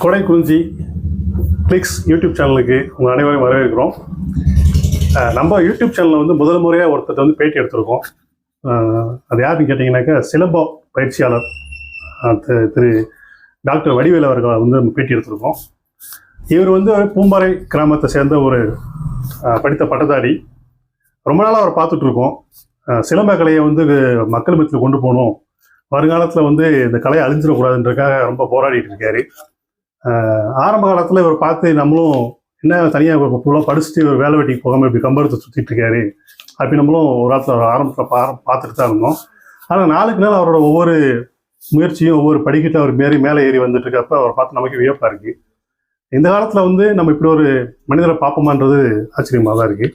கொடை குறிஞ்சி clicks YouTube சேனலுக்கு உங்கள் அனைவரையும் வரவேற்கிறோம். நம்ம யூடியூப் சேனலில் வந்து முதல் முறையாக ஒருத்தர் வந்து பேட்டி எடுத்திருக்கோம். அது யாருன்னு கேட்டிங்கனாக்கா சிலம்பம் பயிற்சியாளர் திரு- திரு டாக்டர் வடிவேல் அவர்களை வந்து நம்ம பேட்டி எடுத்திருக்கோம். இவர் வந்து பூம்பாறை கிராமத்தை சேர்ந்த ஒரு படித்த பட்டதாரி. ரொம்ப நாளாக அவர் பார்த்துட்ருக்கோம். சிலம்ப கலையை வந்து மக்கள் மத்தியில் கொண்டு போகணும். வருங்காலத்தில் வந்து இந்த கலையை அழிஞ்சிடக்கூடாதுன்றதுக்காக ரொம்ப போராடிட்டு இருக்காரு. ஆரம்ப காலத்தில் இவர் பார்த்து நம்மளும் என்ன தனியாக ஃபுல்லாக படிச்சுட்டு ஒரு வேலை வெட்டிக்கு போகாமல் இப்படி கம்பரத்தை சுற்றிட்டு இருக்காரு அப்படி நம்மளும் ஒரு காலத்தில் ஆரம்பத்தில் பா பார்த்துட்டு தான் இருந்தோம். ஆனால் நாளுக்கு நாள் அவரோட ஒவ்வொரு முயற்சியும் ஒவ்வொரு படிக்கிட்ட அவர் மேறி மேலே ஏறி வந்துட்டு இருக்கப்ப அவரை பார்த்து நமக்கு வியப்பாக இருக்குது இந்த காலத்தில் வந்து நம்ம இப்படி ஒரு மனிதரை பார்ப்போமான்றது ஆச்சரியமாக தான் இருக்குது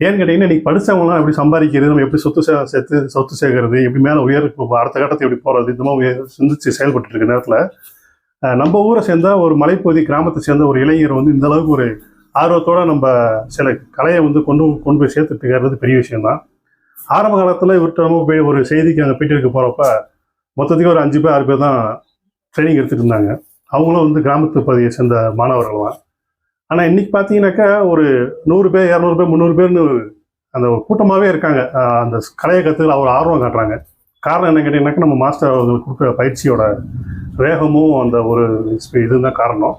ஏன்னு கேட்டிங்கன்னா இன்னைக்கு படித்தவங்களாம் எப்படி சம்பாதிக்கிறது நம்ம எப்படி சொத்து சே- சேர்த்து சொத்து சேர்க்கறது எப்படி மேலே உயர் அடுத்த கட்டத்தை எப்படி போகிறது இந்த மாதிரி உயர் சிந்திச்சு செயல்பட்டு இருக்க நேரத்தில் நம்ம ஊரை சேர்ந்த ஒரு மலைப்பகுதி கிராமத்தை சேர்ந்த ஒரு இளைஞர் வந்து இந்த அளவுக்கு ஒரு ஆர்வத்தோட நம்ம சில கலையை வந்து கொண்டு கொண்டு போய் சேர்த்துட்டு இருக்கிறது பெரிய விஷயம்தான். ஆரம்ப காலத்தில் இவர்கிட்ட நம்ம போய் ஒரு செய்திக்கு அங்கே போயிட்டு போகிறப்ப மொத்தத்துக்கு ஒரு அஞ்சு பேர் ஆறு பேர் தான் ட்ரைனிங் எடுத்துகிட்டு இருந்தாங்க. அவங்களும் வந்து கிராமத்து பகுதியை சேர்ந்த மாணவர்கள் தான். ஆனால் இன்னைக்கு பார்த்தீங்கன்னாக்கா ஒரு நூறு பேர் இரநூறு பேர் முந்நூறு பேர்னு அந்த ஒரு கூட்டமாகவே இருக்காங்க. அந்த கலையை கற்றுக்கல அவர் ஆர்வம் காட்டுறாங்க. காரணம் என்ன கேட்டிங்கன்னாக்கா நம்ம மாஸ்டர் அவர்களுக்கு கொடுக்குற பயிற்சியோட வேகமும் அந்த ஒரு இதுதான் காரணம்.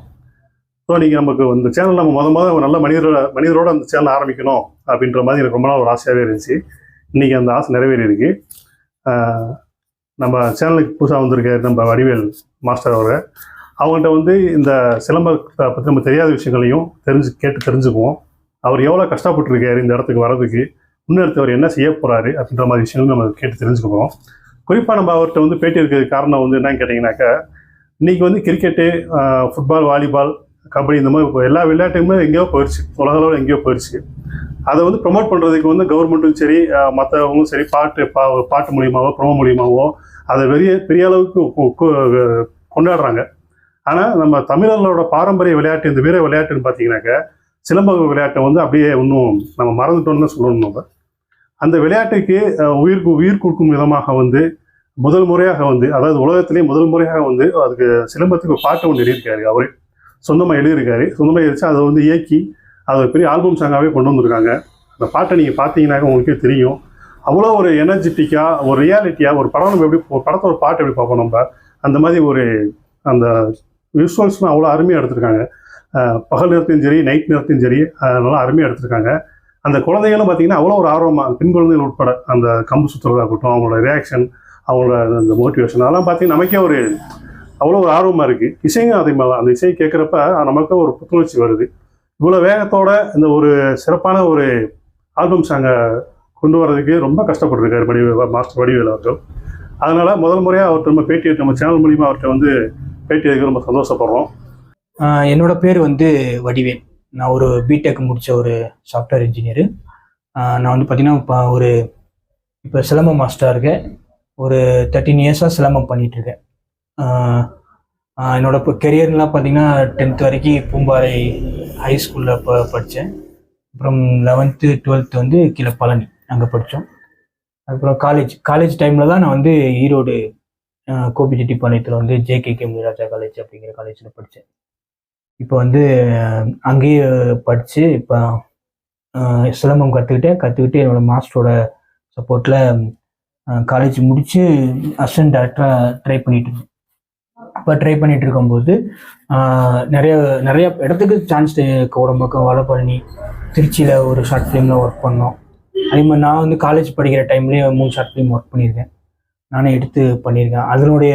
ஸோ நீங்கள் நமக்கு இந்த சேனல் நம்ம மொதல் மொதல் நல்ல மனிதரோட மனிதரோட அந்த சேனல் ஆரம்பிக்கணும் அப்படின்ற மாதிரி எனக்கு ரொம்ப நாள் ஒரு ஆசையாகவே இருந்துச்சு. இன்றைக்கி அந்த ஆசை நிறைவேறி இருக்கு நம்ம சேனலுக்கு புதுசாக வந்திருக்க நம்ம வடிவேல் மாஸ்டர் அவர்கள் அவங்கள்ட்ட வந்து இந்த சிலம்பத்தை பற்றி நம்ம தெரியாத விஷயங்களையும் தெரிஞ்சு கேட்டு தெரிஞ்சுக்குவோம். அவர் எவ்வளோ கஷ்டப்பட்டுருக்காரு இந்த இடத்துக்கு வர்றதுக்கு முன்னெடுத்து அவர் என்ன செய்ய போகிறாரு அப்படின்ற மாதிரி விஷயங்களும் நம்ம கேட்டு தெரிஞ்சுக்குவோம் குறிப்பாக நம்ம அவர்கிட்ட வந்து பேட்டி இருக்கிறது காரணம் வந்து என்னன்னு கேட்டிங்கனாக்கா இன்றைக்கி வந்து கிரிக்கெட்டு ஃபுட்பால் வாலிபால் கபடி இந்த மாதிரி இப்போ எல்லா விளையாட்டுமே எங்கேயோ போயிடுச்சு உலக அளவில் எங்கேயோ போயிடுச்சு அதை வந்து ப்ரொமோட் பண்ணுறதுக்கு வந்து கவர்மெண்ட்டும் சரி மற்றவங்களும் சரி பாட்டு பா பாட்டு மூலியமாகவோ ப்ரொமோ மூலியமாகவோ அதை பெரிய பெரிய அளவுக்கு கொ- கொ- கொண்டாடுறாங்க. ஆனால் நம்ம தமிழர்களோட பாரம்பரிய விளையாட்டு இந்த வீர விளையாட்டுன்னு பார்த்தீங்கன்னாக்க சிலம்பக விளையாட்டை வந்து அப்படியே இன்னும் நம்ம மறந்துட்டோம்னு தான் சொல்லணும் நம்ம. அந்த விளையாட்டுக்கு உயிர் கு- உயிர் கொடுக்கும் விதமாக வந்து முதல் முறையாக வந்து அதாவது உலகத்திலேயே முதல் முறையாக வந்து அதுக்கு சிலம்பத்துக்கு ஒரு பாட்டு ஒன்று எழுதியிருக்காரு அவரே. சொந்தமாக எழுதியிருக்காரு. சொந்தமாக எழுதிச்சு அதை வந்து இயக்கி அதை பெரிய ஆல்பம் சாங்காகவே கொண்டு வந்திருக்காங்க. அந்த பாட்டை நீங்கள் பார்த்தீங்கன்னாக்க உங்களுக்கே தெரியும். அவ்வளோ ஒரு எனர்ஜெட்டிக்காக ஒரு ரியாலிட்டியாக ஒரு படம் நம்ம எப்படி ஒரு படத்தோட பாட்டு எப்படி பார்ப்போம் நம்ம? அந்த மாதிரி ஒரு அந்த விஷுவல்ஸ்லாம் அவ்வளோ அருமையாக எடுத்திருக்காங்க. பகல் நேரத்தையும் சரி நைட் நேரத்தையும் சரி அஹ் நல்லா அருமையாக எடுத்திருக்காங்க. அந்த குழந்தைகளும் பார்த்தீங்கன்னா அவ்வளோ ஒரு ஆர்வமாக பெண் குழந்தைகள் உட்பட அந்த கம்பு சுற்றுறதாகட்டும் இருக்கட்டும் அவங்களோட ரியாக்ஷன் அவங்களோட அந்த மோட்டிவேஷன் அதெல்லாம் பார்த்தீங்கன்னா நமக்கே ஒரு அவ்வளோ ஒரு ஆர்வமாக இருக்குது இசையும் அதே மாதிரி தான். அந்த இசையை கேட்குறப்ப நமக்கு ஒரு புத்துணர்ச்சி வருது. இவ்வளோ வேகத்தோட இந்த ஒரு சிறப்பான ஒரு ஆல்பம் சாங்கை கொண்டு வர்றதுக்கு ரொம்ப கஷ்டப்பட்டுருக்காரு வடி மாஸ்டர் வடிவேல் அவர்கள். அதனால் முதல் முறையாக அவர்கிட்ட நம்ம பேட்டி எடுத்து நம்ம சேனல் மூலிமா அவர்கிட்ட வந்து பேட்டி எடுக்க ரொம்ப சந்தோஷப்படுறோம். என்னோடய என்னோட பேர் வந்து வடிவேல். நான் ஒரு பிடெக் முடித்த ஒரு சாஃப்ட்வேர் இன்ஜினியரு நான் வந்து பார்த்தீங்கன்னா இப்போ ஒரு இப்போ சிலம்பம் மாஸ்டராக இருக்கேன். ஒரு தேர்ட்டின் இயர்ஸாக சிலம்பம் பண்ணிகிட்ருக்கேன் என்னோட இப்போ கெரியர்லாம் பார்த்தீங்கன்னா டென்த் வரைக்கும் பூம்பாறை ஹை ஸ்கூலில் ப படித்தேன் அப்புறம் லெவன்த்து டுவெல்த்து வந்து கீழே பழனி அங்கே படித்தோம் அதுக்கப்புறம் காலேஜ் காலேஜ் டைமில் தான் நான் வந்து ஈரோடு கோபிச்செட்டி பாளையத்தில் வந்து ஜேகே கே முனிராஜா காலேஜ் அப்படிங்கிற காலேஜில் படித்தேன் இப்போ வந்து அங்கேயே படித்து இப்போ சிலம்பம் கற்றுக்கிட்டேன் கற்றுக்கிட்டு என்னோடய மாஸ்டரோட சப்போர்ட்டில் காலேஜ் முடித்து அசிஸ்டன்ட் டேரக்டராக ட்ரை பண்ணிட்டு இருந்தேன். அப்போ ட்ரை பண்ணிட்டு இருக்கும்போது நிறைய நிறைய இடத்துக்கு சான்ஸ் கோடம்பாக்கம் வடபழனி திருச்சியில் ஒரு ஷார்ட் ஃபிலிமில் ஒர்க் பண்ணோம். அதே மாதிரி நான் வந்து காலேஜ் படிக்கிற டைம்லேயே மூணு ஷார்ட் ஃபிலிம் ஒர்க் பண்ணியிருக்கேன். நானே எடுத்து பண்ணியிருக்கேன். அதனுடைய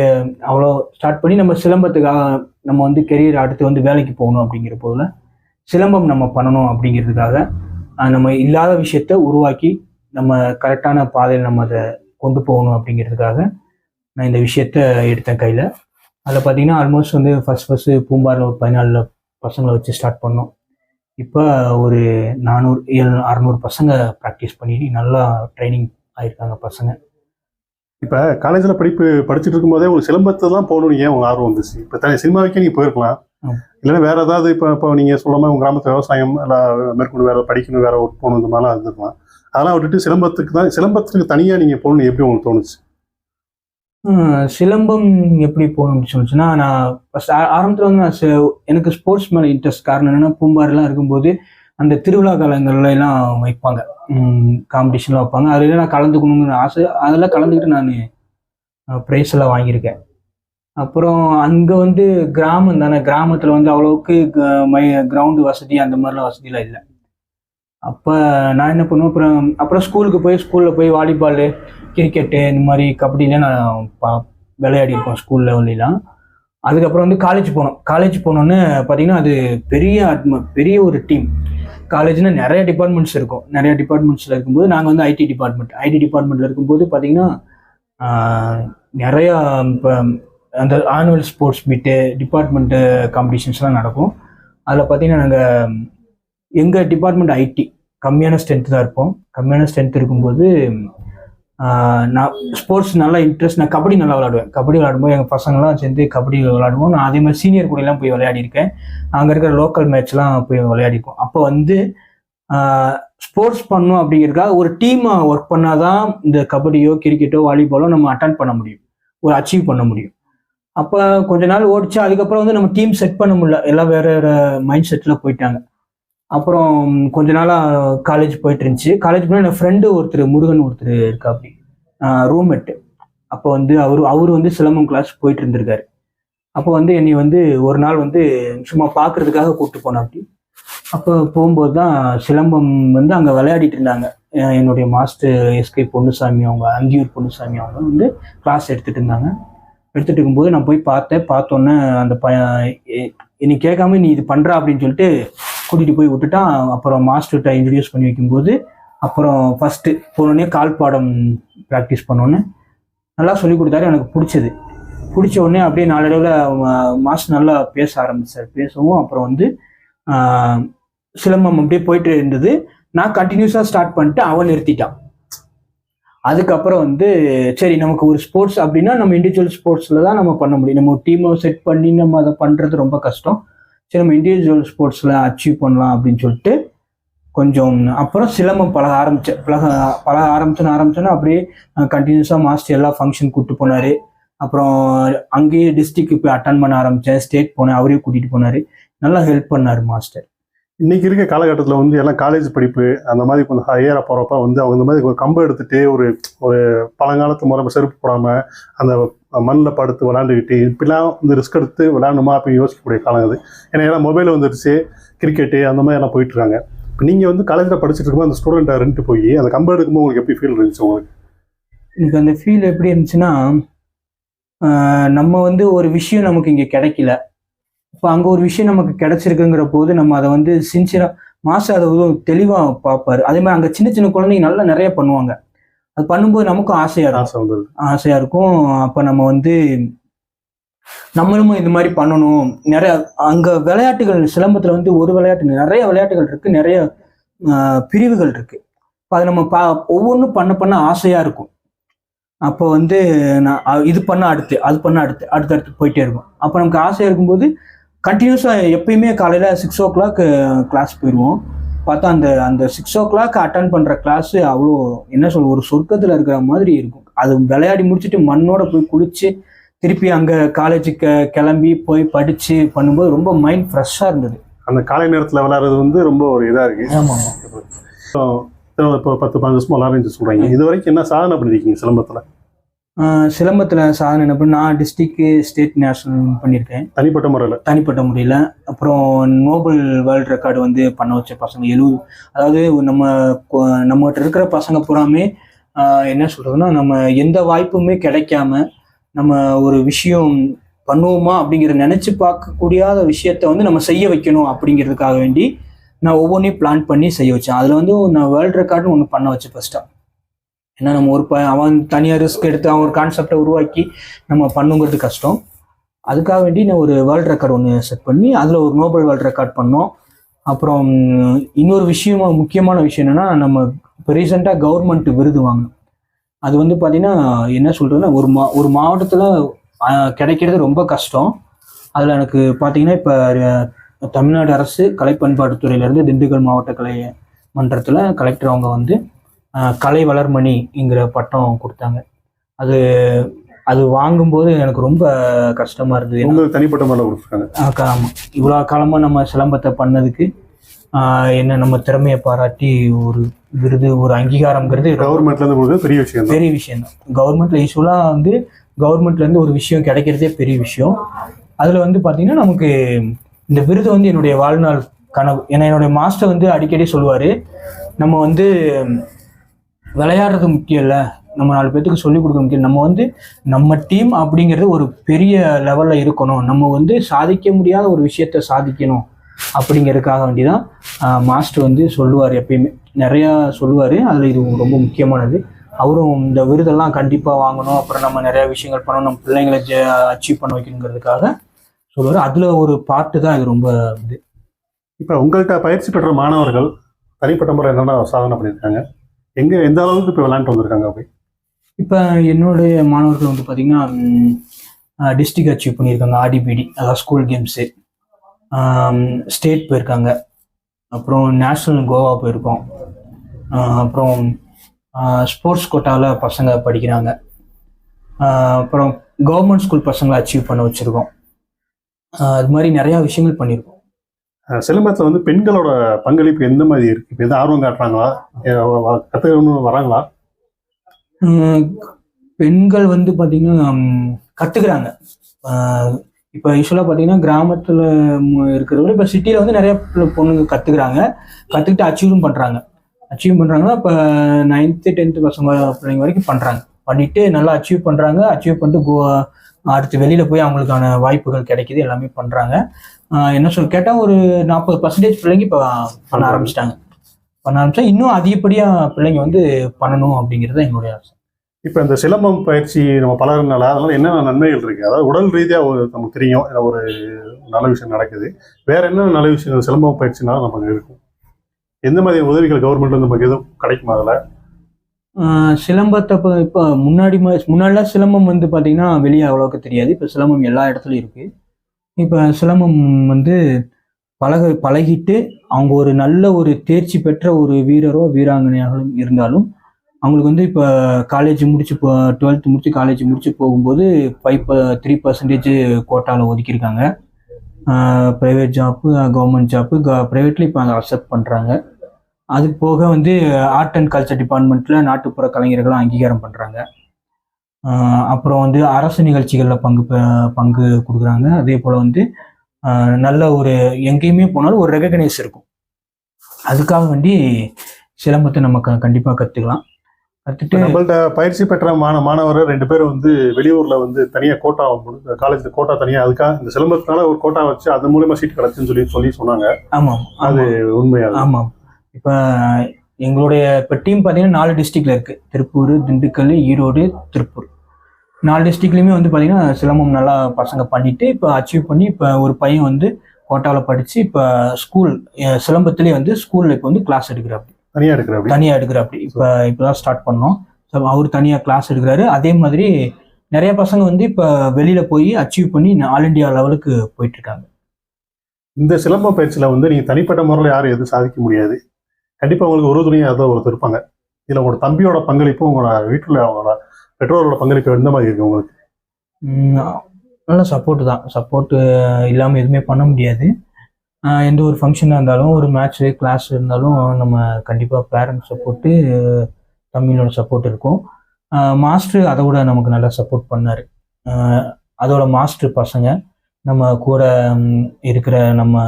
அவ்வளோ ஸ்டார்ட் பண்ணி நம்ம சிலம்பத்துக்காக நம்ம வந்து கெரியர் அடுத்து வந்து வேலைக்கு போகணும் அப்படிங்கிற போதில் சிலம்பம் நம்ம பண்ணணும் அப்படிங்கிறதுக்காக நம்ம இல்லாத விஷயத்த உருவாக்கி நம்ம கரெக்டான பாதையில் நம்ம அதை கொண்டு போகணும் அப்படிங்கிறதுக்காக நான் இந்த விஷயத்த எடுத்தேன் கையில். அதில் பார்த்தீங்கன்னா ஆல்மோஸ்ட் வந்து ஃபஸ்ட் ஃபஸ்ட்டு பூம்பாரில் ஒரு பதினாலு பசங்களை வச்சு ஸ்டார்ட் பண்ணோம். இப்போ ஒரு நானூறு ஏழு அறநூறு பசங்க ப்ராக்டிஸ் பண்ணி நல்லா ட்ரைனிங் ஆயிருக்காங்க பசங்க. இப்போ காலேஜில் படிப்பு படிச்சுட்டு இருக்கும்போதே ஒரு சிலம்பத்தை தான் போகணும்னு ஏன் உங்க ஆர்வம் வந்துச்சு? இப்போ தனி சினிமாவுக்கே நீங்கள் போயிருக்கலாம். இல்லைன்னா வேற ஏதாவது இப்போ இப்போ நீங்கள் சொல்லாமல் உங்கள் கிராமத்து விவசாயம் இல்லை மேற்கொண்டு வேற படிக்கணும் வேற ஒர்க் போகணும் இந்த மாதிரிலாம் இருந்திருக்கலாம். அதெல்லாம் விட்டுட்டு சிலம்பத்துக்கு தான் சிலம்பத்துக்கு தனியாக நீங்கள் போகணும்னு எப்படி உங்களுக்கு தோணுச்சு? சிலம்பம் எப்படி போகணும் அப்படின்னு சொல்லிச்சுன்னா நான் ஃபர்ஸ்ட் ஆரம்பத்தில் வந்து நான் எனக்கு ஸ்போர்ட்ஸ் மேலே இன்ட்ரெஸ்ட் காரணம் என்னென்னா பூம்பாறுலாம் இருக்கும்போது அந்த திருவிழா காலங்கள்ல எல்லாம் வைப்பாங்க. காம்படிஷன்லாம் வைப்பாங்க. அதில் நான் கலந்துக்கணுங்கிற ஆசை அதெல்லாம் கலந்துக்கிட்டு நான் ப்ரைஸ் எல்லாம் வாங்கியிருக்கேன். அப்புறம் அங்கே வந்து கிராமம் தானே கிராமத்தில் வந்து அவ்வளோவுக்கு க- மை கிரவுண்டு வசதி அந்த மாதிரிலாம் வசதிலாம் இல்லை. அப்போ நான் என்ன பண்ணுவேன்? அப்புறம் அப்புறம் ஸ்கூலுக்கு போய் ஸ்கூலில் போய் வாலிபாலு கிரிக்கெட்டு இந்த மாதிரி கபடிலாம் நான் பா விளையாடி இருக்கோம் ஸ்கூல் லெவல்லாம் அதுக்கப்புறம் வந்து காலேஜ் போனோம். காலேஜ் போனோன்னே பார்த்தீங்கன்னா அது பெரிய atmo- பெரிய ஒரு டீம் காலேஜ்னால் நிறைய டிபார்ட்மெண்ட்ஸ் இருக்கும். நிறைய டிபார்ட்மெண்ட்ஸில் இருக்கும்போது நாங்கள் வந்து ஐடி டிபார்ட்மெண்ட் ஐடி டிபார்ட்மெண்ட்டில் இருக்கும்போது பார்த்தீங்கன்னா நிறையா இப்போ அந்த ஆனுவல் ஸ்போர்ட்ஸ் மீட்டு டிபார்ட்மெண்ட்டு காம்படிஷன்ஸ்லாம் நடக்கும். அதில் பார்த்தீங்கன்னா நாங்கள் எங்கள் டிபார்ட்மெண்ட் ஐடி கம்மியான ஸ்ட்ரென்த் தான் இருப்போம். கம்மியான ஸ்ட்ரென்த் இருக்கும்போது நான் ஸ்போர்ட்ஸ் நல்லா இன்ட்ரெஸ்ட் நான் கபடி நல்லா விளாடுவேன் கபடி விளாடும்போது எங்கள் பசங்களாம் சேர்ந்து கபடி விளாடுவோம் நான் அதே மாதிரி சீனியர் கூடலாம் போய் விளையாடிருக்கேன். அங்கே இருக்கிற லோக்கல் மேட்ச்லாம் போய் விளையாடிருக்கோம் அப்போ வந்து ஸ்போர்ட்ஸ் பண்ணும் அப்படிங்கிறதுக்காக ஒரு டீமாக ஒர்க் பண்ணால் தான் இந்த கபடியோ கிரிக்கெட்டோ வாலிபாலோ நம்ம அட்டன் பண்ண முடியும். ஒரு அச்சீவ் பண்ண முடியும். அப்போ கொஞ்ச நாள் ஓடிச்சு அதுக்கப்புறம் வந்து நம்ம டீம் செட் பண்ண முடியல. எல்லாம் வேற வேற மைண்ட் செட்டில் போயிட்டாங்க. அப்புறம் கொஞ்ச நாளாக காலேஜ் போயிட்டு இருந்துச்சு. காலேஜ் போனால் என் ஃப்ரெண்டு ஒருத்தர் முருகன் ஒருத்தர் இருக்காப்படி ரூம்மேட்டு அப்போ வந்து அவர் அவர் வந்து சிலம்பம் கிளாஸ் போயிட்டு இருந்திருக்காரு. அப்போ வந்து என்னை வந்து ஒரு நாள் வந்து சும்மா பார்க்கறதுக்காக கூப்பிட்டு போனேன் அப்படி அப்போ போகும்போது தான் சிலம்பம் வந்து அங்கே விளையாடிட்டு இருந்தாங்க. என்னுடைய மாஸ்டர் எஸ்கே பொன்னுசாமி அவங்க அந்தியூர் பொன்னுசாமி அவங்க வந்து கிளாஸ் எடுத்துட்டு இருந்தாங்க. எடுத்துட்டு இருக்கும்போது நான் போய் பார்த்தேன். பார்த்தோன்னே அந்த பையன் என்னை கேட்காம நீ இது பண்ணுறா அப்படின்னு சொல்லிட்டு கூட்டிகிட்டு போய் விட்டுட்டான் அப்புறம் மாஸ்டர்கிட்ட இன்ட்ரடியூஸ் பண்ணி வைக்கும்போது அப்புறம் ஃபஸ்ட்டு போனோடனே கால் பாடம் ப்ராக்டிஸ் பண்ணோன்னே நல்லா சொல்லி கொடுத்தாரு எனக்கு பிடிச்சது. பிடிச்ச உடனே அப்படியே நாளடைவில் மாஸ்டர் நல்லா பேச ஆரம்பித்தார் பேசவும் அப்புறம் வந்து சிலம்பம் அப்படியே போயிட்டு இருந்தது. நான் கண்டினியூஸாக ஸ்டார்ட் பண்ணிட்டு அவன் நிறுத்திட்டான். அதுக்கப்புறம் வந்து சரி நமக்கு ஒரு ஸ்போர்ட்ஸ் அப்படின்னா நம்ம இண்டிவிஜுவல் ஸ்போர்ட்ஸில் தான் நம்ம பண்ண முடியும். நம்ம ஒரு டீமை செட் பண்ணி நம்ம அதை பண்ணுறது ரொம்ப கஷ்டம். சரி நம்ம இண்டிவிஜுவல் ஸ்போர்ட்ஸில் அச்சீவ் பண்ணலாம் அப்படின்னு சொல்லிட்டு கொஞ்சம் அப்புறம் சிலம்பம் பழக ஆரம்பித்தேன் பழக பழக ஆரம்பிச்சோன்னு ஆரம்பிச்சோன்னா அப்படியே கண்டினியூஸாக மாஸ்டர் எல்லா ஃபங்க்ஷன் கூப்பிட்டு போனார். அப்புறம் அங்கேயே டிஸ்ட்ரிக்ட் போய் அட்டன் பண்ண ஆரம்பித்தேன் ஸ்டேட் போனேன் அவரே கூட்டிகிட்டு போனார். நல்லா ஹெல்ப் பண்ணார் மாஸ்டர் இன்றைக்கி இருக்க காலகட்டத்தில் வந்து எல்லாம் காலேஜ் படிப்பு அந்த மாதிரி கொஞ்சம் ஹையராக போகிறப்ப வந்து அவங்க இந்த மாதிரி ஒரு கம்பை எடுத்துட்டு ஒரு ஒரு பழங்காலத்து முறை செருப்பு போடாமல் அந்த மண்ணில் படுத்து விளாண்டுக்கிட்டு இப்படிலாம் வந்து ரிஸ்க் எடுத்து விளையாடணுமா அப்படின்னு யோசிக்கக்கூடிய காலம் அது ஏன்னா எல்லாம் மொபைல் வந்துருச்சு கிரிக்கெட்டு அந்த மாதிரி எல்லாம் போயிட்டுருக்காங்க இப்போ நீங்கள் வந்து காலேஜில் படிச்சுட்டு இருக்கும்போது அந்த ஸ்டூடெண்ட்டை ரெண்டு போய் அந்த கம்பை எடுக்கும்போது உங்களுக்கு எப்படி ஃபீல் இருந்துச்சு உங்களுக்கு? எனக்கு அந்த ஃபீல் எப்படி இருந்துச்சுன்னா நம்ம வந்து ஒரு விஷயம் நமக்கு இங்கே கிடைக்கல. இப்போ அங்கே ஒரு விஷயம் நமக்கு கிடைச்சிருக்குங்கிற போது நம்ம அதை வந்து சின்சியராக மாஸ்டர் அதை தெளிவாக பார்ப்பாரு. அதே மாதிரி அங்கே சின்ன சின்ன குழந்தைங்க நல்லா நிறைய பண்ணுவாங்க. அது பண்ணும்போது நமக்கும் ஆசையாக ஆசை ஆசையாக இருக்கும். அப்போ நம்ம வந்து நம்மளும் இந்த மாதிரி பண்ணணும். நிறைய அங்கே விளையாட்டுகள் சிலம்பத்தில் வந்து ஒரு விளையாட்டு நிறைய விளையாட்டுகள் இருக்குது நிறைய பிரிவுகள் இருக்குது இப்போ அதை நம்ம பா ஒவ்வொன்றும் பண்ண பண்ண ஆசையாக இருக்கும். அப்போ வந்து நான் இது பண்ண அடுத்து அது பண்ண அடுத்து அடுத்து அடுத்து போயிட்டே இருக்கும். அப்போ நமக்கு ஆசையாக இருக்கும்போது கண்டினியூஸாக எப்பயுமே காலையில் சிக்ஸ் ஓ கிளாக் கிளாஸ் போயிடுவோம் பார்த்தா அந்த அந்த சிக்ஸ் ஓ கிளாக் அட்டன் பண்ணுற கிளாஸ் அவ்வளோ என்ன சொல்ல ஒரு சொர்க்கத்தில் இருக்கிற மாதிரி இருக்கும். அது விளையாடி முடிச்சுட்டு மண்ணோட போய் குளிச்சு திருப்பி அங்கே காலேஜுக்கு கிளம்பி போய் படித்து பண்ணும்போது ரொம்ப மைண்ட் ஃப்ரெஷ்ஷாக இருந்தது. அந்த காலை நேரத்தில் விளையாடுறது வந்து ரொம்ப ஒரு இதாக இருக்குது ஆமாம் இப்போ பத்து பதினஞ்சு வருஷமா விளையாடுன்னு சொல்கிறீங்க இது வரைக்கும் என்ன சாதனை பண்ணிருக்கீங்க சிலம்பத்தில்? சிலம்பத்தில் சாதனை என்ன பண்ண நான் டிஸ்ட்ரிக்ட் ஸ்டேட் நேஷனல் பண்ணியிருக்கேன். தனிப்பட்ட முறையில். தனிப்பட்ட முறையில். அப்புறம் நோபல் வேர்ல்ட் ரெக்கார்டு வந்து பண்ண வச்ச பசங்க எழுபது அதாவது நம்ம நம்மகிட்ட இருக்கிற பசங்க பூராமே என்ன சொல்றதுன்னா நம்ம எந்த வாய்ப்புமே கிடைக்காம நம்ம ஒரு விஷயம் பண்ணுவோமா அப்படிங்கிற நினைச்சு பார்க்கக்கூடியாத விஷயத்த வந்து நம்ம செய்ய வைக்கணும் அப்படிங்கிறதுக்காக வேண்டி நான் ஒவ்வொன்றையும் பிளான் பண்ணி செய்ய வச்சேன். அதில் வந்து நான் வேர்ல்ட் ரெக்கார்டுன்னு ஒன்று பண்ண வச்சேன் ஃபர்ஸ்ட்டாக ஏன்னா நம்ம ஒரு ப அவன் தனியாக ரிஸ்க் எடுத்து அவன் ஒரு கான்செப்டை உருவாக்கி நம்ம பண்ணுங்கிறது கஷ்டம். அதுக்காக வேண்டி நான் ஒரு வேர்ல்ட் ரெக்கார்டு ஒன்று செட் பண்ணி அதில் ஒரு நோபல் வேர்ல்ட் ரெக்கார்ட் பண்ணோம். அப்புறம் இன்னொரு விஷயமா முக்கியமான விஷயம் என்னென்னா நம்ம இப்போ ரீசெண்டாக கவர்மெண்ட் விருது வாங்கினோம். அது வந்து பார்த்தீங்கன்னா என்ன சொல்கிறதுன்னா ஒரு மா ஒரு மாவட்டத்தில் கிடைக்கிறது ரொம்ப கஷ்டம். அதில் எனக்கு பார்த்தீங்கன்னா இப்போ தமிழ்நாடு அரசு கலை பண்பாட்டுத்துறையிலேருந்து திண்டுக்கல் மாவட்ட கலை மன்றத்தில் கலெக்டர் அவங்க வந்து கலை வளர்மணிங்கிற பட்டம் கொடுத்தாங்க. அது அது வாங்கும்போது எனக்கு ரொம்ப கஷ்டமா இருந்தது. உங்களுக்கு தனிப்பட்ட முறையில் கொடுத்துருக்காங்க. இவ்வளோ காலமாக நம்ம சிலம்பத்தை பண்ணதுக்கு என்ன நம்ம திறமையை பாராட்டி ஒரு விருது ஒரு அங்கீகாரம்ங்கிறது ரொம்ப கவர்மெண்ட்ல இருந்து கொடுக்குறது பெரிய விஷயம் பெரிய விஷயம் தான் கவர்மெண்ட்ல யூஸ்வலாக வந்து கவர்மெண்ட்ல இருந்து ஒரு விஷயம் கிடைக்கிறதே பெரிய விஷயம். அதில் வந்து பார்த்தீங்கன்னா நமக்கு இந்த விருது வந்து என்னுடைய வாழ்நாள் கனவு. ஏன்னா என்னுடைய மாஸ்டர் வந்து அடிக்கடி சொல்லுவார் நம்ம வந்து விளையாடுறது முக்கியம் இல்லை. நம்ம நாலு பேத்துக்கு சொல்லிக் கொடுக்க முக்கியம் நம்ம வந்து நம்ம டீம் அப்படிங்கிறது ஒரு பெரிய லெவலில் இருக்கணும். நம்ம வந்து சாதிக்க முடியாத ஒரு விஷயத்த சாதிக்கணும் அப்படிங்கிறதுக்காக வேண்டி தான் மாஸ்டர் வந்து சொல்லுவார் எப்பயுமே. நிறையா சொல்லுவார். அதில் இது ரொம்ப முக்கியமானது. அவரும் இந்த விருதெல்லாம் கண்டிப்பாக வாங்கணும். அப்புறம் நம்ம நிறையா விஷயங்கள் பண்ணணும். நம்ம பிள்ளைங்களை அச்சீவ் பண்ண வைக்கணுங்கிறதுக்காக சொல்லுவார். அதில் ஒரு பாட்டு தான் இது ரொம்ப இது. இப்போ உங்கள்கிட்ட பயிற்சி பெற்ற மாணவர்கள் தனிப்பட்ட முறை என்னென்ன சாதனை பண்ணியிருக்காங்க? எங்க எந்த அளவுக்கு இப்போ விளையாண்டு வந்திருக்காங்க அப்படி? இப்போ என்னுடைய மாணவர்கள் வந்து பார்த்திங்கன்னா டிஸ்ட்ரிக் அச்சீவ் பண்ணியிருக்காங்க ஆடிபிடி அதாவது ஸ்கூல் கேம்ஸு ஸ்டேட் போயிருக்காங்க. அப்புறம் நேஷ்னல் கோவா போயிருக்கோம். அப்புறம் ஸ்போர்ட்ஸ் கோட்டாவில் பசங்க படிக்கிறாங்க. அப்புறம் கவர்மெண்ட் ஸ்கூல் பசங்களை அச்சீவ் பண்ண வச்சுருக்கோம். அது மாதிரி நிறையா விஷயங்கள் பண்ணியிருக்கோம். சிலம்பத்தில் வந்து பெண்களோட பங்களிப்பு எந்த மாதிரி இருக்கு? எதாவது ஆர்வம் காட்டுறாங்களா? கற்றுக்கணும்னு வராங்களா? பெண்கள் வந்து பார்த்தீங்கன்னா கற்றுக்குறாங்க இப்போ யூஸ்வலாக பார்த்தீங்கன்னா கிராமத்தில் இருக்கிறத விட இப்போ சிட்டியில் வந்து நிறைய பொண்ணுங்க கற்றுக்குறாங்க கற்றுக்கிட்டு அச்சீவும் பண்ணுறாங்க அச்சீவ் பண்ணுறாங்கன்னா இப்போ நைன்த்து டென்த்து பசங்க பிள்ளைங்க வரைக்கும் பண்ணுறாங்க பண்ணிட்டு நல்லா அச்சீவ் பண்ணுறாங்க அச்சீவ் பண்ணிட்டு கோ அடுத்து வெளியில் போய் அவங்களுக்கான வாய்ப்புகள் கிடைக்கிது. எல்லாமே பண்ணுறாங்க என்ன சொல் கேட்டால் ஒரு நாற்பது பர்சன்டேஜ் பிள்ளைங்க இப்போ பண்ண ஆரம்பிச்சிட்டாங்க. பண்ண ஆரம்பிச்சா இன்னும் அதிகப்படியாக பிள்ளைங்க வந்து பண்ணணும் அப்படிங்கிறது தான் என்னுடைய ஆசை. இப்போ இந்த சிலம்பம் பயிற்சி நம்ம பழகிறதுனால அதனால என்னென்ன நன்மைகள் இருக்கு? அதாவது உடல் ரீதியாக ஒரு நமக்கு தெரியும் ஒரு நல்ல விஷயம் நடக்குது. வேற என்ன நல்ல விஷயம் சிலம்பம் பயிற்சினால நமக்கு இருக்கும்? எந்த மாதிரி உதவிகள் கவர்மெண்ட்ல இருந்து நமக்கு எதுவும் கிடைக்குமா அதில்? சிலம்பத்தை இப்போ இப்போ முன்னாடி முன்னாடிலாம் சிலம்பம் வந்து பார்த்தீங்கன்னா வெளியே அவ்வளோக்கு தெரியாது. இப்போ சிலம்பம் எல்லா இடத்துலையும் இருக்கு. இப்போ சிலம்பம் வந்து பழக பழகிட்டு அவங்க ஒரு நல்ல ஒரு தேர்ச்சி பெற்ற ஒரு வீரரோ வீராங்கனையாகவும் இருந்தாலும் அவங்களுக்கு வந்து இப்போ காலேஜ் முடிச்சு இப்போ டுவெல்த் முடிச்சு காலேஜ் முடிச்சு போகும்போது ஃபைவ் த்ரீ பர்சன்டேஜ் கோட்டாவில் ஒதுக்கியிருக்காங்க. ப்ரைவேட் ஜாப்பு கவர்மெண்ட் ஜாப்பு க ப்ரைவேட்லேயும் இப்போ அதை அக்செப்ட் பண்ணுறாங்க அது போக வந்து ஆர்ட் அண்ட் கல்ச்சர் டிபார்ட்மெண்ட்டில் நாட்டுப்புற கலைஞர்களும் அங்கீகாரம் பண்ணுறாங்க அப்புறம் வந்து அரசு நிகழ்ச்சிகளில் பங்கு பங்கு கொடுக்குறாங்க. அதே போல் வந்து நல்ல ஒரு எங்கேயுமே போனாலும் ஒரு ரெகக்னைஸ் இருக்கும். அதுக்காக வேண்டி சிலம்பத்தை நம்ம க கண்டிப்பாக கற்றுக்கலாம் கற்றுட்டு நம்மள்ட்ட பயிற்சி பெற்ற மாண மாணவர் ரெண்டு பேரும் வந்து வெளியூர்ல வந்து தனியாக கோட்டா காலேஜ் கோட்டா தனியாக அதுக்காக இந்த சிலம்பத்தினால ஒரு கோட்டா வச்சு அது மூலியமா சீட் கிடைச்சுன்னு சொல்லி சொல்லி சொன்னாங்க. ஆமாம் அது ஆமாம் உண்மையா? ஆமாம். இப்போ எங்களுடைய இப்போ டீம் பார்த்தீங்கன்னா நாலு டிஸ்ட்ரிக்ட்ல இருக்கு. திருப்பூர் திண்டுக்கல் ஈரோடு திருப்பூர். நாலு டிஸ்ட்ரிக்ட்லையுமே வந்து பார்த்தீங்கன்னா சிலம்பம் நல்லா பசங்க பண்ணிட்டு இப்போ அச்சீவ் பண்ணி இப்போ ஒரு பையன் வந்து கோட்டாவில் படித்து இப்போ ஸ்கூல் சிலம்பத்திலே வந்து ஸ்கூலில் இப்போ வந்து கிளாஸ் எடுக்கிறாப்படி தனியா இருக்கிற அப்படி தனியாக எடுக்கிறாப்படி இப்போ இப்போ தான் ஸ்டார்ட் பண்ணோம். ஸோ அவர் தனியாக கிளாஸ் எடுக்கிறாரு. அதே மாதிரி நிறைய பசங்க வந்து இப்போ வெளியில் போய் அச்சீவ் பண்ணி ஆல் இண்டியா லெவலுக்கு போயிட்டு இருக்காங்க. இந்த சிலம்ப பயிற்சியில வந்து நீங்க தனிப்பட்ட முறையில் யாரும் எதுவும் சாதிக்க முடியாது. கண்டிப்பாக உங்களுக்கு ஒரு துணையா ஏதோ ஒருத்தர் இருப்பாங்க. இதில் உங்களோட தம்பியோட பங்களிப்பும் உங்களோட வீட்டில் அவங்களோட பெற்றோரோட பங்களிப்பு எந்த மாதிரி இருக்கு உங்களுக்கு? நல்ல சப்போர்ட்டு தான். சப்போர்ட்டு இல்லாமல் எதுவுமே பண்ண முடியாது. எந்த ஒரு ஃபங்க்ஷனாக இருந்தாலும் ஒரு மேட்ச்சு கிளாஸ் இருந்தாலும் நம்ம கண்டிப்பாக பேரண்ட்ஸ் சப்போர்ட்டு தம்பியோட சப்போர்ட் இருக்கும். மாஸ்டர் அதை விட நமக்கு நல்லா சப்போர்ட் பண்ணார். அதோட மாஸ்டர் பசங்க நம்ம கூட இருக்கிற நம்ம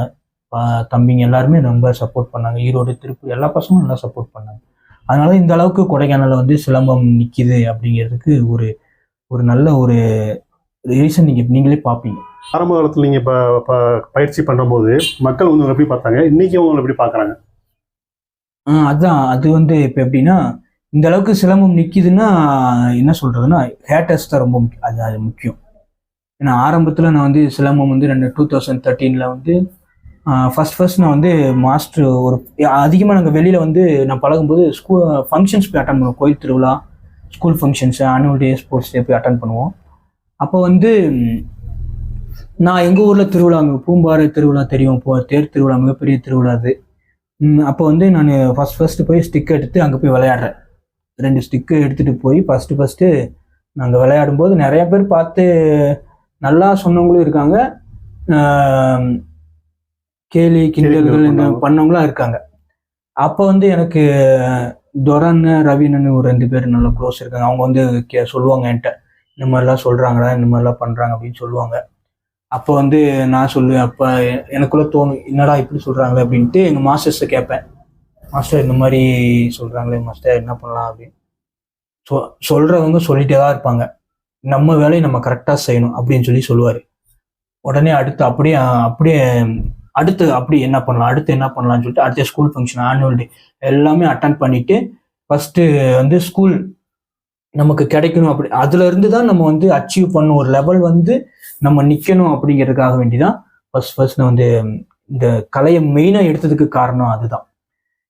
தம்பிங்க எல்லாருமே ரொம்ப சப்போர்ட் பண்ணாங்க. ஈரோடு திருப்பூர் எல்லா பசங்களும் நல்லா சப்போர்ட் பண்ணாங்க. அதனால இந்த அளவுக்கு கொடைக்கானல்ல வந்து சிலம்பம் நிற்கிது அப்படிங்கிறதுக்கு ஒரு ஒரு நல்ல ஒரு ரீசன் நீங்கள் நீங்களே பார்ப்பீங்க. ஆரம்ப காலத்துல நீங்க இப்ப பயிற்சி பண்ணும்போது மக்கள் வந்து எப்படி பார்த்தாங்க? இன்னைக்கு உங்களை எப்படி பாக்குறாங்க ஆ, அதான். அது வந்து இப்போ எப்படின்னா இந்த அளவுக்கு சிலம்பம் நிற்கிதுன்னா என்ன சொல்றதுன்னா ஹேட்டர்ஸ் தான் ரொம்ப முக்கியம். அது அது முக்கியம். ஏன்னா ஆரம்பத்தில் நான் வந்து சிலம்பம் வந்து ரெண்டு டூ தௌசண்ட் தேர்ட்டீனில் வந்து ஃபர்ஸ்ட் ஃபஸ்ட் நான் வந்து மாஸ்டர் ஒரு அதிகமாக நாங்கள் வெளியில் வந்து நான் பழகும்போது ஸ்கூல் ஃபங்க்ஷன்ஸ் போய் அட்டன் பண்ணுவோம். கோயில் திருவிழா school functions annual day sports day போய் அட்டன் பண்ணுவோம். அப்போ வந்து நான் எங்கள் ஊரில் திருவிழா அங்கே பூம்பாறை திருவிழா தெரியும். இப்போ தேர் திருவிழா மிகப்பெரிய திருவிழா அது. அப்போ வந்து நான் ஃபர்ஸ்ட் ஃபஸ்ட்டு போய் ஸ்டிக் எடுத்து அங்கே போய் விளையாடுறேன். ரெண்டு ஸ்டிக்கு எடுத்துகிட்டு போய் ஃபஸ்ட்டு ஃபஸ்ட்டு நாங்கள் விளையாடும்போது நிறையா பேர் பார்த்து நல்லா சொன்னவங்களும் இருக்காங்க. கேலி கிண்டல்கள் இந்த பண்ணவங்க. பண்ணவங்களும் இருக்காங்க. அப்போ வந்து எனக்கு துரன் ரவின்னு ஒரு ரெண்டு பேர் நல்ல க்ளோஸ் இருக்காங்க. அவங்க வந்து கே சொல்லுவாங்க என்கிட்ட இந்த மாதிரிலாம் சொல்கிறாங்கடா இந்த மாதிரிலாம் பண்ணுறாங்க அப்படின்னு சொல்லுவாங்க. அப்போ வந்து நான் சொல்லுவேன் அப்போ எனக்குள்ள தோணும் என்னடா இப்படி சொல்கிறாங்களே அப்படின்ட்டு எங்கள் மாஸ்டர்ஸை கேட்பேன். மாஸ்டர் இந்த மாதிரி சொல்கிறாங்களே மாஸ்டர் என்ன பண்ணலாம்? அப்படின்னு. சொ சொல்கிறவங்க சொல்லிட்டே தான் இருப்பாங்க. நம்ம வேலையை நம்ம கரெக்டாக செய்யணும் அப்படின்னு சொல்லி சொல்லுவார். உடனே அடுத்து அப்படியே அப்படியே அடுத்து அப்படி என்ன பண்ணலாம் அடுத்து என்ன பண்ணலாம்னு சொல்லிட்டு அடுத்த ஸ்கூல் ஃபங்க்ஷன் ஆனுவல் டே எல்லாமே அட்டன் பண்ணிட்டு ஃபஸ்ட்டு வந்து ஸ்கூல் நமக்கு கிடைக்கணும் அப்படி அதுல இருந்து தான் நம்ம வந்து அச்சீவ் பண்ணும் ஒரு லெவல் வந்து நம்ம நிற்கணும் அப்படிங்கிறதுக்காக வேண்டி தான் ஃபர்ஸ்ட் ஃபர்ஸ்ட் நான் வந்து இந்த கலையை மெயினாக எடுத்ததுக்கு காரணம் அதுதான்.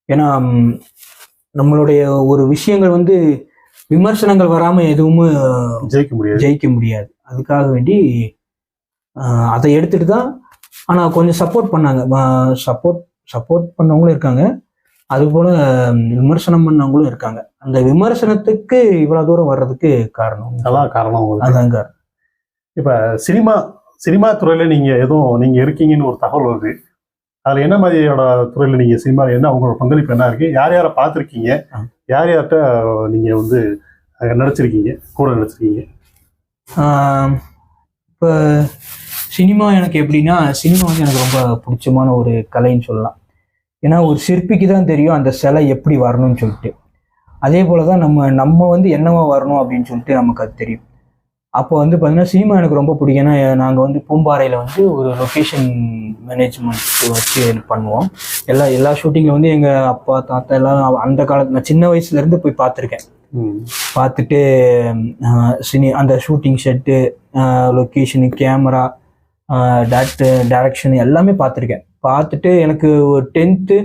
ஏன்னா நம்மளுடைய ஒரு விஷயங்கள் வந்து விமர்சனங்கள் வராமல் எதுவுமே ஜெயிக்க முடியாது. ஜெயிக்க முடியாது. அதுக்காக வேண்டி அதை எடுத்துட்டு தான் ஆனால் கொஞ்சம் சப்போர்ட் பண்ணாங்க. சப்போர்ட் சப்போர்ட் பண்ணவங்களும் இருக்காங்க. அதுபோல ஹம், விமர்சனம் பண்ணவங்களும் இருக்காங்க. அந்த விமர்சனத்துக்கு இவ்வளவு தூரம் வர்றதுக்கு காரணம். அதான் காரணம் உங்களுக்கு. அதாங்க இப்ப சினிமா சினிமா துறையில நீங்க எதுவும் நீங்க இருக்கீங்கன்னு ஒரு தகவல் வருது. அதுல என்ன மாதிரியோட துறையில நீங்க சினிமால என்ன உங்களோட பங்களிப்பு என்ன இருக்கு? யார் யாரை பார்த்துருக்கீங்க. யார் யார்கிட்ட நீங்க வந்து நடிச்சிருக்கீங்க? கூட நடிச்சிருக்கீங்க? இப்போ சினிமா எனக்கு எப்படின்னா சினிமா வந்து எனக்கு ரொம்ப பிடிச்சமான ஒரு கலைன்னு சொல்லலாம். ஏன்னா ஒரு சிற்பிக்கு தான் தெரியும் அந்த சிலை எப்படி வரணும்னு சொல்லிட்டு. அதே போல தான் நம்ம நம்ம வந்து என்னவா வரணும் அப்படின்னு சொல்லிட்டு நமக்கு அது தெரியும். அப்போ வந்து பார்த்தீங்கன்னா சினிமா எனக்கு ரொம்ப பிடிக்கும். ஏன்னா நாங்கள் வந்து பூம்பாறையில் வந்து ஒரு லொக்கேஷன் மேனேஜ்மெண்ட் வச்சு பண்ணுவோம். எல்லா எல்லா ஷூட்டிங்கில் வந்து எங்கள் அப்பா தாத்தா எல்லாம் அந்த காலத்து நான் சின்ன வயசுலேருந்து போய் பார்த்துருக்கேன். பார்த்துட்டு சினி அந்த shooting set location camera direct direction எல்லாமே பார்த்துருக்கேன். பார்த்துட்டு எனக்கு ஒரு டென்த்து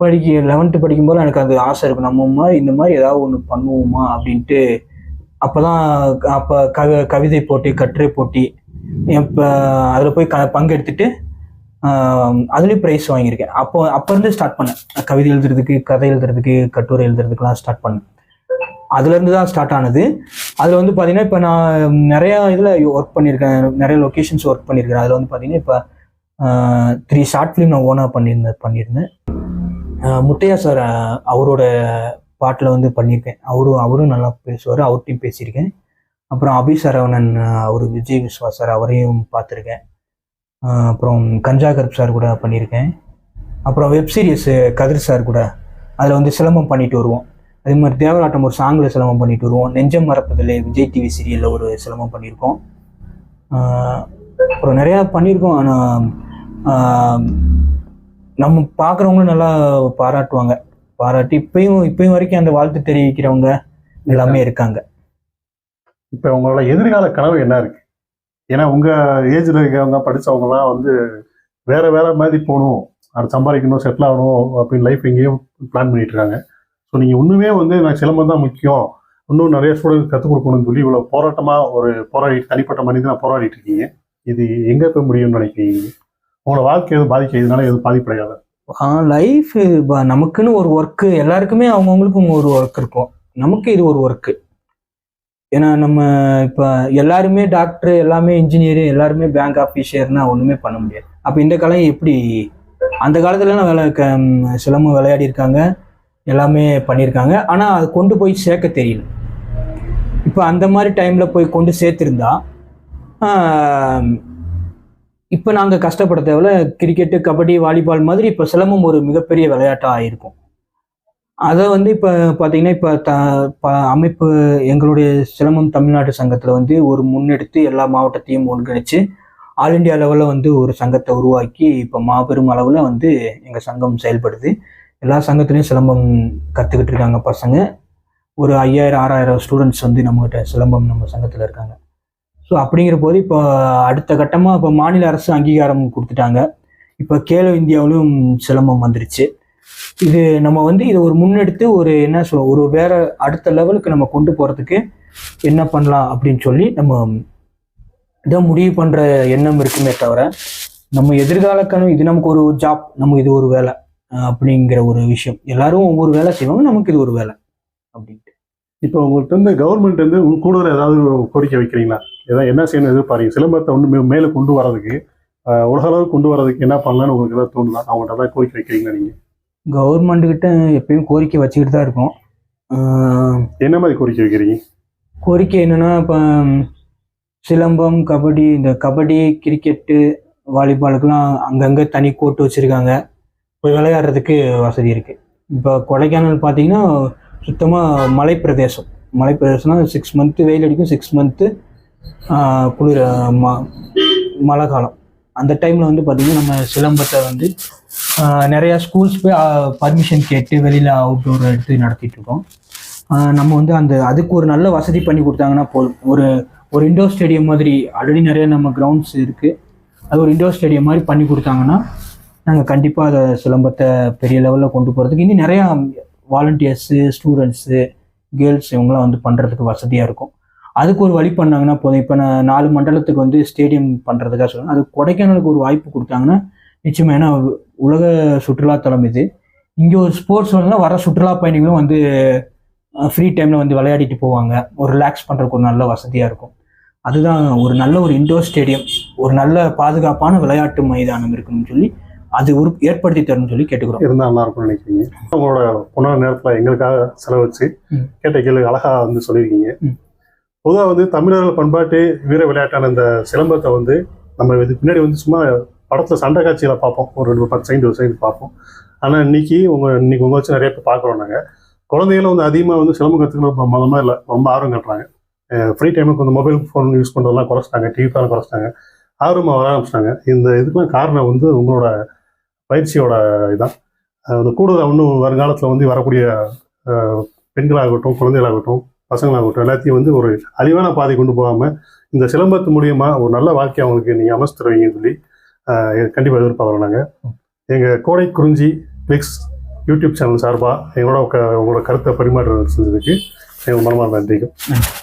படிக்க லெவன்த்து படிக்கும்போது எனக்கு அது ஆசை இருக்கும். நம்ம மாதிரி இந்த மாதிரி ஏதாவது ஒன்று பண்ணுவோமா அப்படின்ட்டு. அப்போ தான் அப்போ கவி கவிதை போட்டி கட்டுரை போட்டி இப்போ அதில் போய் க பங்கெடுத்துட்டு அதுலேயும் ப்ரைஸ் வாங்கியிருக்கேன். அப்போ அப்போ இருந்து ஸ்டார்ட் பண்ணேன். கவிதை எழுதுறதுக்கு கதை எழுதுறதுக்கு கட்டுரை எழுதுறதுக்குலாம் ஸ்டார்ட் பண்ணேன். அதுலேருந்து தான் ஸ்டார்ட் ஆனது. அதில் வந்து பார்த்தீங்கன்னா இப்போ நான் நிறையா இதில் ஒர்க் பண்ணியிருக்கேன். நிறைய லொக்கேஷன்ஸ் ஒர்க் பண்ணியிருக்கேன். அதில் வந்து பார்த்தீங்கன்னா இப்போ த்ரீ ஷார்ட் ஃபிலிம் நான் ஓனாக பண்ணியிருந்தேன். பண்ணியிருந்தேன் முத்தையா சார் அவரோட பாட்டில் வந்து பண்ணியிருக்கேன். அவரும் அவரும் நல்லா பேசுவார். அவர்கிட்டையும் பேசியிருக்கேன். அப்புறம் அபி சரவணன் அவர் விஜய் விஸ்வா சார் அவரையும் பார்த்துருக்கேன். அப்புறம் கஞ்சா கருப் சார் கூட பண்ணியிருக்கேன். அப்புறம் வெப் சீரிஸ் கதிர் சார் கூட. அதில் வந்து சிலம்பம் பண்ணிட்டு வருவோம். அதே மாதிரி தேவராட்டம் ஒரு சாங்கில் சிலம்பம் பண்ணிட்டு வருவோம். நெஞ்சம் மறப்பதில்லை விஜய் டிவி சீரியலில் ஒரு சிலம்பம் பண்ணியிருக்கோம். அப்புறம் நிறையா பண்ணியிருக்கோம். ஆனால் நம்ம பார்க்குறவங்களும் நல்லா பாராட்டுவாங்க. பாராட்டி இப்பயும் இப்பயும் வரைக்கும் அந்த வாழ்த்து தெரிவிக்கிறவங்க எல்லாமே இருக்காங்க. இப்ப உங்களோட எதிர்கால கனவு என்ன இருக்கு? ஏன்னா உங்க ஏஜ்ல இருக்கவங்க படிச்சவங்கலாம் வந்து வேற வேற மாதிரி போகணும் அது சம்பாதிக்கணும் செட்டில் ஆகணும் அப்படின்னு லைஃப் எங்கேயும் பிளான் பண்ணிட்டு இருக்காங்க. ஸோ நீங்கள் இன்னுமே வந்து நான் சிலம்பம் தான் முக்கியம். இன்னும் நிறைய ஸ்டூடெண்ட் கற்றுக் கொடுக்கணும்னு சொல்லி இவ்வளோ போராட்டமாக ஒரு போராடி தனிப்பட்ட மனிதனாக போராடிட்டு இருக்கீங்க. இது எங்கே போய் முடியும்னு நினைக்கிறீங்க? உங்களோட வாழ்க்கை எதுவும் பாதிக்க இதனால எதுவும் பாதிப்படையாத? லைஃப் நமக்குன்னு ஒரு ஒர்க்கு எல்லாருக்குமே அவங்கவுங்களுக்கும் ஒரு ஒர்க் இருக்கும். நமக்கு இது ஒரு ஒர்க்கு ஏன்னா நம்ம இப்போ எல்லாருமே டாக்டர் எல்லாமே இன்ஜினியரு எல்லாருமே பேங்க் ஆஃபீஸர்னா ஒன்றுமே பண்ண முடியாது. அப்போ இந்த காலம் எப்படி அந்த காலத்துலலாம் விளை க சிலம்பம் விளையாடி இருக்காங்க எல்லாமே பண்ணியிருக்காங்க. ஆனால் அது கொண்டு போய் சேர்க்க தெரியல. இப்போ அந்த மாதிரி டைமில் போய் கொண்டு சேர்த்துருந்தா இப்போ நாங்கள் கஷ்டப்பட தேவையில்ல. கிரிக்கெட்டு கபடி வாலிபால் மாதிரி இப்போ சிலம்பம் ஒரு மிகப்பெரிய விளையாட்டாக ஆகியிருக்கும் அதை வந்து இப்போ பார்த்தீங்கன்னா இப்போ த ப- அமைப்பு எங்களுடைய சிலம்பம் தமிழ்நாடு சங்கத்தில் வந்து ஒரு முன்னெடுத்து எல்லா மாவட்டத்தையும் ஒன்றிணைச்சு ஆல் இந்தியா லெவலில் வந்து ஒரு சங்கத்தை உருவாக்கி இப்போ மாபெரும் அளவில் வந்து எங்கள் சங்கம் செயல்படுது. எல்லா சங்கத்துலேயும் சிலம்பம் கற்றுக்கிட்டு இருக்காங்க பசங்க. ஒரு ஐயாயிரம் ஆறாயிரம் ஸ்டூடெண்ட்ஸ் வந்து நம்மகிட்ட சிலம்பம் நம்ம சங்கத்தில் இருக்காங்க. ஸோ அப்படிங்கிற போது இப்போ அடுத்த கட்டமாக இப்போ மாநில அரசு அங்கீகாரம் கொடுத்துட்டாங்க. இப்போ கேலோ இந்தியாவிலும் சிலம்பம் வந்துருச்சு. இது நம்ம வந்து இதை ஒரு முன்னெடுத்து ஒரு என்ன சொல்ல ஒரு வேற அடுத்த லெவலுக்கு நம்ம கொண்டு போகிறதுக்கு என்ன பண்ணலாம் அப்படின்னு சொல்லி நம்ம இதை முடிவு பண்ணுற எண்ணம் இருக்குமே தவிர நம்ம எதிர்கால கனவு இது நமக்கு ஒரு ஜாப் நம்ம இது ஒரு வேலை. அப்படிங்கிற ஒரு விஷயம். எல்லாரும் ஒவ்வொரு வேலை செய்வாங்க நமக்கு இது ஒரு வேலை அப்படின்ட்டு. இப்போ உங்கள்கிட்ட இருந்து கவர்மெண்ட் வந்து உங்க கூடுதல் ஏதாவது கோரிக்கை வைக்கிறீங்களா? ஏதாவது என்ன செய்யணும் எதிர்பார்க்கீங்க சிலம்பத்தை ஒன்று மேலே கொண்டு வரதுக்கு உலக அளவுக்கு கொண்டு வரதுக்கு என்ன பண்ணலாம்னு உங்களுக்கு ஏதாவது தோணுதா? அவங்கள்ட்ட தான் கோரிக்கை வைக்கிறீங்களா நீங்கள் கவர்மெண்ட் கிட்ட எப்பயும் கோரிக்கை வச்சுக்கிட்டு தான் இருக்கோம். என்ன மாதிரி கோரிக்கை வைக்கிறீங்க? கோரிக்கை என்னன்னா இப்போ சிலம்பம் கபடி இந்த கபடி கிரிக்கெட்டு வாலிபாலுக்கெல்லாம் அங்கங்கே தனி கோர்ட் வச்சுருக்காங்க. போய் விளையாடுறதுக்கு வசதி இருக்குது இப்போ கொடைக்கானல் பார்த்தீங்கன்னா சுத்தமாக மலைப்பிரதேசம். மலைப்பிரதேசம்னா சிக்ஸ் மந்த்து வெயில் அடிக்கும் சிக்ஸ் மந்த்து குளிர் ம மழை காலம். அந்த டைமில் வந்து பார்த்திங்கன்னா நம்ம சிலம்பத்தை வந்து நிறையா ஸ்கூல்ஸ் போய் பர்மிஷன் கேட்டு வெளியில் அவுட்டோர் எடுத்து நடத்திட்டு இருக்கோம். நம்ம வந்து அந்த அதுக்கு ஒரு நல்ல வசதி பண்ணி கொடுத்தாங்கன்னா போதும். ஒரு ஒரு இண்டோர் ஸ்டேடியம் மாதிரி ஆல்ரெடி நிறைய நம்ம கிரவுண்ட்ஸ் இருக்குது அது ஒரு இண்டோர் ஸ்டேடியம் மாதிரி பண்ணி கொடுத்தாங்கன்னா நாங்கள் கண்டிப்பாக அதை சிலம்பத்தை பெரிய லெவலில் கொண்டு போகிறதுக்கு இன்னும் நிறையா வாலண்டியர்ஸு ஸ்டூடெண்ட்ஸு கேர்ள்ஸ் இவங்களாம் வந்து பண்ணுறதுக்கு வசதியாக இருக்கும். அதுக்கு ஒரு வழி பண்ணாங்கன்னா போதும். இப்போ நான் நாலு மண்டலத்துக்கு வந்து ஸ்டேடியம் பண்ணுறதுக்காக சொல்லுவேன் அது கொடைக்கானலுக்கு ஒரு வாய்ப்பு கொடுத்தாங்கன்னா நிச்சயமாக ஏன்னா உலக சுற்றுலாத்தலம் இது. இங்கே ஒரு ஸ்போர்ட்ஸ் வந்து வர சுற்றுலா பயணிகளும் வந்து ஃப்ரீ டைமில் வந்து விளையாடிட்டு போவாங்க. ஒரு ரிலாக்ஸ் பண்ணுறதுக்கு ஒரு நல்ல வசதியாக இருக்கும். அதுதான் ஒரு நல்ல ஒரு இண்டோர் ஸ்டேடியம் ஒரு நல்ல பாதுகாப்பான விளையாட்டு மைதானம் இருக்கணும்னு சொல்லி அது ஒரு ஏற்படுத்தி தரணும்னு சொல்லி கேட்டுக்கிறோம். இருந்தால் நல்லா இருக்கும்னு நினைக்கிறீங்க. உங்களோட பொண்ணான நேரத்தில் எங்களுக்காக செலவச்சு ம். கேட்ட கேள்வி அழகா வந்து சொல்லியிருக்கீங்க. பொதுவாக வந்து தமிழர்கள் பண்பாட்டு வீர விளையாட்டான இந்த சிலம்பத்தை வந்து நம்ம இதுக்கு பின்னாடி வந்து சும்மா படத்தில் சண்டை காட்சிகளை பார்ப்போம். ஒரு ரெண்டு பத்து செகண்ட் ஒரு செகண்ட் பார்ப்போம். ஆனால் இன்னைக்கு உங்கள் இன்னைக்கு உங்கள் வச்சு நிறைய பேர் பார்க்குறோம் நாங்கள் குழந்தைகளும் வந்து அதிகமாக வந்து சிலம்பம் கற்றுக்கணும் மொதமாக இல்லை ரொம்ப ஆர்வம் காட்டுறாங்க. ஃப்ரீ டைமுக்கு வந்து மொபைல் ஃபோன் யூஸ் பண்ணுறதெல்லாம் குறைச்சிட்டாங்க டிவி குறைச்சிட்டாங்க. ஆர்வமாக வர ஆரம்பிச்சிட்டாங்க. இந்த இதுக்கெல்லாம் காரணம் வந்து உங்களோட பயிற்சியோட இதான். அது வந்து கூடுதலாக இன்னும் வருங்காலத்தில் வந்து வரக்கூடிய பெண்களாகட்டும் குழந்தைகளாகட்டும் பசங்களாகட்டும் எல்லாத்தையும் வந்து ஒரு அழிவான பாதை கொண்டு போகாமல் இந்த சிலம்பத்து மூலியமா ஒரு நல்ல வாழ்க்கையை அவங்களுக்கு நீங்கள் அமைச்சு சொல்லி கண்டிப்பாக எதிர்பார்க்குறோம் நாங்கள் எங்கள் கோடை குறிஞ்சி பிளிக்ஸ் யூடியூப் சேனல் சார்பாக எங்களோட உங்களோட கருத்தை பரிமாற்றம் செஞ்சதுக்கு எங்கள் மனமாக நன்றிகள். நன்றி.